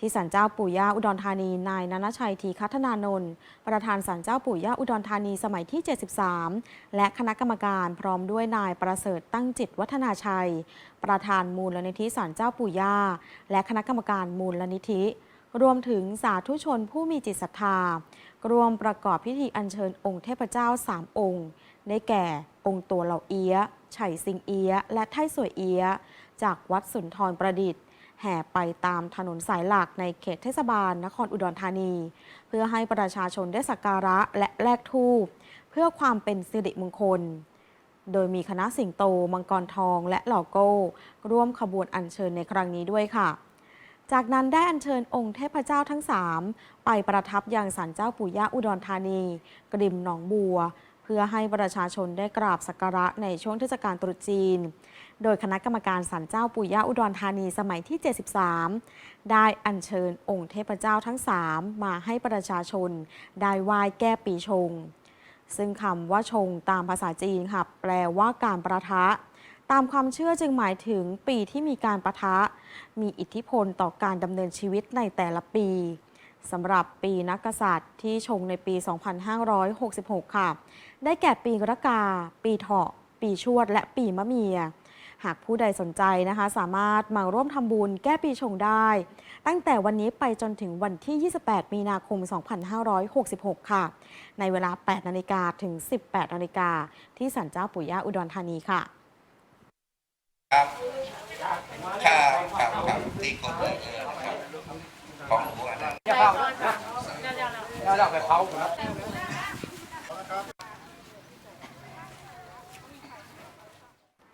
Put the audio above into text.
ที่ศาลเจ้าปู่ย่าอุดรธานี นายนันชัยทีคัฒนานนท์ประธานศาลเจ้าปู่ย่าอุดรธานีสมัยที่ 73 และคณะกรรมการพร้อมด้วยนายประเสริฐตั้งจิตวัฒนาชัย ประธานมูลนิธิศาลเจ้าปู่ย่าและคณะกรรมการมูลนิธิ รวมถึงสาธุชนผู้มีจิตศรัทธารวมประกอบพิธีอัญเชิญองค์เทพเจ้าสามองค์ ได้แก่องค์ตัวเหล่าเอียไฉสิงเอียและไท่สวยเอียจากวัดสุนทรประดิษฐ์ แห่ไปตามถนนสายหลักในเขตเทศบาลนครอุดรธานี เพื่อให้ประชาชนได้สักการะและแลกธูปเพื่อความเป็นสิริมงคล โดยมีคณะสิงโต มังกรทอง และหล่าโก้ ร่วมขบวนอัญเชิญในครั้งนี้ด้วยค่ะ จากนั้นได้อัญเชิญองค์เทพเจ้าทั้งสามไปประทับยังศาลเจ้าปู่ย่าอุดรธานี กริมหนองบัว พื่อให้ประชาชนได้กราบสักการะในช่วงเทศกาลตรุษจีน โดยคณะกรรมการศาลเจ้าปู่ย่าอุดรธานีสมัยที่ 73 ได้อัญเชิญองค์เทพเจ้าทั้งสามมาให้ประชาชน ได้ไหว้แก้ปีชง ซึ่งคำว่าชงตามภาษาจีนค่ะแปลว่าการประทะ ตามความเชื่อจึงหมายถึงปีที่มีการประทะ มีอิทธิพลต่อการดำเนินชีวิตในแต่ละปี สำหรับปีนักกษัตริย์ที่ชงในปี 2566 ค่ะ ได้แก่ปีกรกา ปีเถาะ ปีชวด และปีมะเมีย หากผู้ใดสนใจนะคะ สามารถมาร่วมทำบุญแก้ปีชงได้ ตั้งแต่วันนี้ไปจนถึงวันที่ 28 มีนาคม 2566 ค่ะ ในเวลา 8 นาฬิกาถึง 18 นาฬิกาที่สันเจ้าปู่ย่าอุดรธานีค่ะครับครับครับครับตีกบเลยเออนะครับของหัว 他俩ดับก